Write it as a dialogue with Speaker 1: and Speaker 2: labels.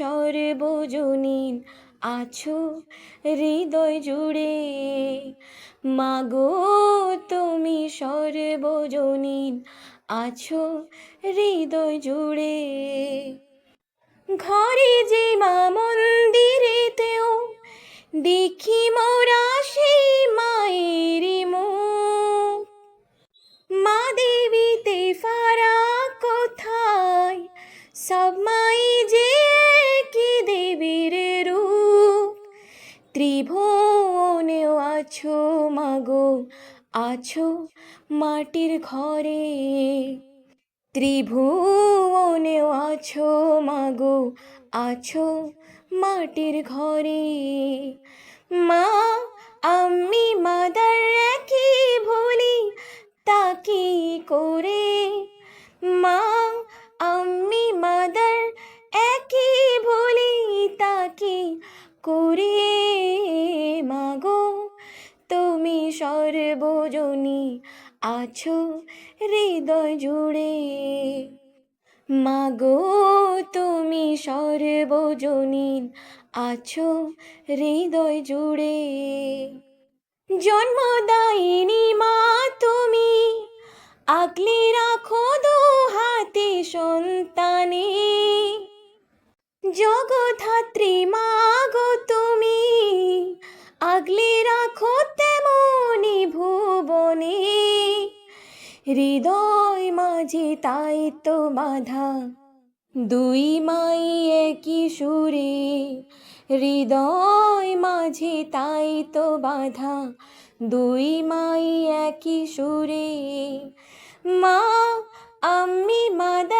Speaker 1: সর্বজনীন আছো হৃদয় জুড়ে। মাগো তুমি সর্বজনীন আছো হৃদয় জুড়ে। ঘরে যে মা মন্দিরেতেও দেখি মোরা ত্রিভুবনেও আছো মাগো, আছো মাটির ঘরে। ত্রিভুবনেও আছো মাগো, আছো মাটির ঘরে। মা, আমি মাদার একই ভুলি? তা কি করে সর্বজনী আছো হৃদয় জুড়ে। মাগো, তুমি সর্বজনীন আছো হৃদয় জুড়ে। জন্মদায়িনী মা, তুমি আগলে রাখো দু হাতে সন্তানে। জগধাত্রী মা গো, তুমি হৃদয় মাঝে তাই তো বাধা। দুই মাই একই সুরে হৃদয় মাঝে তাই তো বাধা। দুই মাই একই সুরে, মা, আমি মাদার